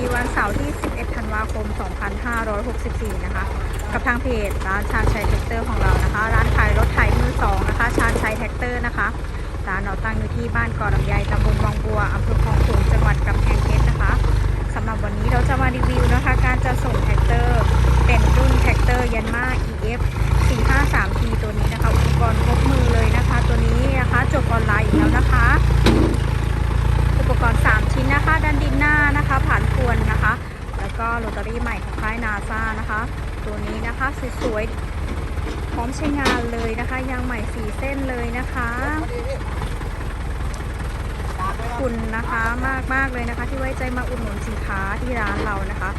ีวันเสาร์ที่ 11 ธันวาคม 2564 นะคะ กับทางเพจร้านชาญชัยแท็กเตอร์ของเรานะคะ ร้านขายรถไยมือสองนะคะ ชาญชัยแท็กเตอร์นะคะ ร้านเราตั้งอยู่ที่บ้านกอลำไยตำบลบางบัวอำเภอคลองสูงจังหวัดกำแพงเพชรนะคะสำหรับวันนี้เราจะมารีวิวนะคะ การจะส่งแท็กเตอร์ เป็นรุ่นแท็กเตอร์ยันมา EF 453T ตารี่ใหม่ของค่ายนาซานะคะ ตัวนี้นะคะสวยๆพร้อมใช้งานเลยนะคะ ยางใหม่สีเส้นเลยนะคะอบคุณนะคะมากๆเลยนะคะ ที่ไว้ใจมาอุดหนุนสินค้าที่ร้านเรานะคะ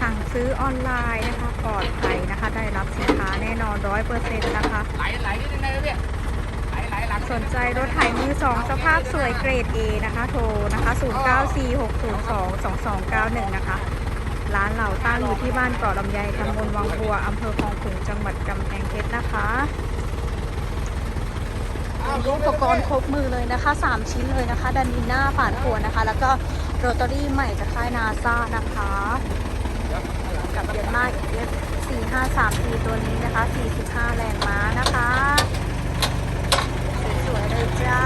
สั่งซื้อออนไลน์นะคะปลอดภัยนะคะ ได้รับสินค้าแน่นอนร้อยเปอร์เซ็นต์นะคะไหลไหลนิดนึงนะพี่ไหลไหลสนใจรถไถมือสองสภาพสวยเกรด A นะคะ โทรนะคะ 0946022291 นะคะานเราตั้งอยู่ที่บ้านเกาะลำไยตำบลวังบัวอำเภอคลองขลุงจังหวัดกำแพงเพชรนะคะอุปกรณ์ครบมือเลยนะคะ 3 ชิ้นเลยนะคะดันดินหน้าผ่านพวนะคะ แล้วก็โรตารี่ใหม่จากค่ายนาซานะคะกับเยนมาอีเอฟ453 t ตัวนี้นะคะ 45 แรงม้านะคะสวยๆเลยจ้า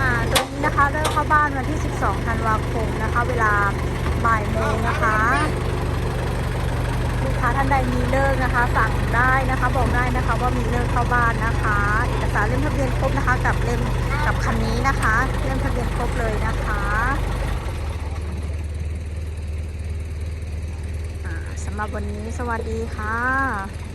อ่าตัวนี้นะคะเริ่มเข้าบ้านวันที่ 12 ธันวาคมนะคะ เวลาบ่ายโมงนะคะ ลูกค้า ท่านใดมีเลิกนะคะ สั่งได้นะคะ บอกได้นะคะว่ามีเลิกเข้าบ้านนะคะ เอกสารเล่มทะเบียนครบนะคะ กับเล่มกับคันนี้นะคะเล่มทะเบียนครบเลยนะคะอ่าสำหรับวันนี้สวัสดีค่ะ